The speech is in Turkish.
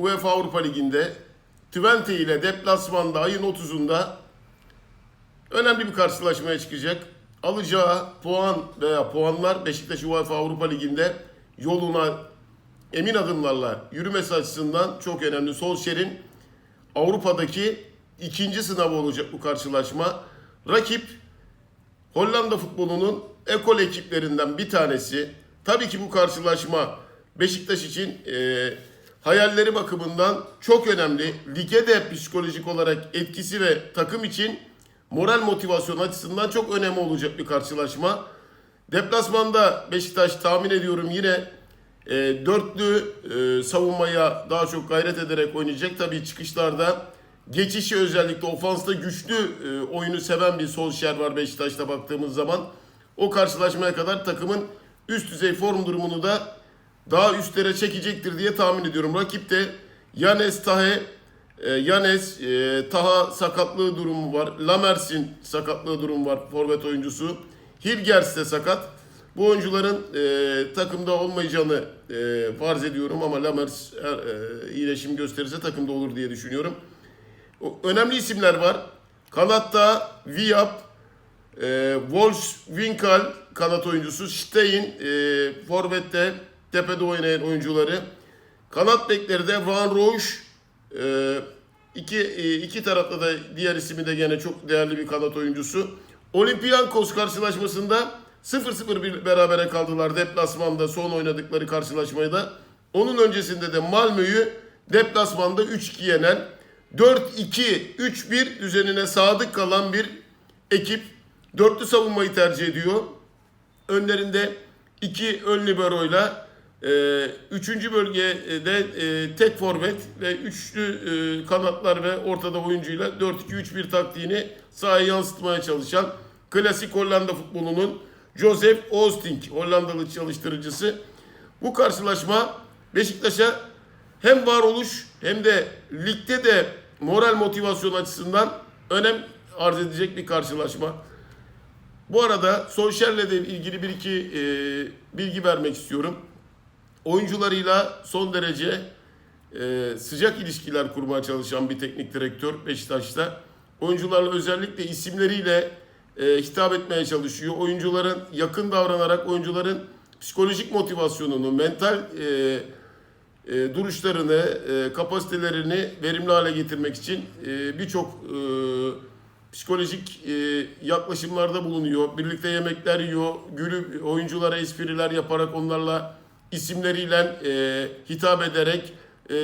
UEFA Avrupa Ligi'nde Twente ile deplasmanda ayın 30'unda önemli bir karşılaşmaya çıkacak. Alacağı puan veya puanlar Beşiktaş UEFA Avrupa Ligi'nde yoluna emin adımlarla yürümesi açısından çok önemli. Solskjaer'in Avrupa'daki ikinci sınavı olacak bu karşılaşma. Rakip Hollanda futbolunun ekol ekiplerinden bir tanesi. Tabii ki bu karşılaşma Beşiktaş için e, hayalleri bakımından çok önemli. Lige de psikolojik olarak etkisi ve takım için moral motivasyon açısından çok önemli olacak bir karşılaşma. Deplasmanda Beşiktaş tahmin ediyorum yine e, dörtlü e, savunmaya daha çok gayret ederek oynayacak. Tabii çıkışlarda geçişi özellikle ofansta güçlü e, oyunu seven bir Solskjaer var Beşiktaş'ta baktığımız zaman. O karşılaşmaya kadar takımın üst düzey form durumunu da daha üstlere çekecektir diye tahmin ediyorum. Rakip de Yanes Tahe, e, Yanes e, Taha sakatlığı durumu var. Lamers'in sakatlığı durumu var forvet oyuncusu. Hilgers de sakat. Bu oyuncuların e, takımda olmayacağını e, farz ediyorum ama Lamers e, iyileşim gösterirse takımda olur diye düşünüyorum. O- Önemli isimler var. Kanatta Viap, e, Wolfs Winkal kanat oyuncusu, Stein e, forvette tepede oynayan oyuncuları. Kanat bekleri de Van Rooij e, iki, e, iki tarafta da diğer ismi de gene çok değerli bir kanat oyuncusu. Olympiakos karşılaşmasında 0-0 bir berabere kaldılar deplasmanda son oynadıkları karşılaşmayı da. Onun öncesinde de Malmö'yü deplasmanda 3-2 yenen 4-2-3-1 düzenine sadık kalan bir ekip dörtlü savunmayı tercih ediyor. Önlerinde iki ön liberoyla e, üçüncü bölgede e, tek forvet ve üçlü e, kanatlar ve ortada oyuncuyla 4-2-3-1 taktiğini sahaya yansıtmaya çalışan klasik Hollanda futbolunun Joseph Oosting Hollandalı çalıştırıcısı. Bu karşılaşma Beşiktaş'a hem varoluş hem de ligde de moral motivasyon açısından önem arz edecek bir karşılaşma. Bu arada Solskjaer'le de ilgili bir iki e, bilgi vermek istiyorum. Oyuncularıyla son derece e, sıcak ilişkiler kurmaya çalışan bir teknik direktör Beşiktaş'ta. Oyuncularla özellikle isimleriyle e, hitap etmeye çalışıyor. Oyuncuların yakın davranarak oyuncuların psikolojik motivasyonunu, mental e, e, duruşlarını, e, kapasitelerini verimli hale getirmek için e, birçok e, psikolojik e, yaklaşımlarda bulunuyor. Birlikte yemekler yiyor, gülüp oyunculara espriler yaparak onlarla isimleriyle e, hitap ederek e,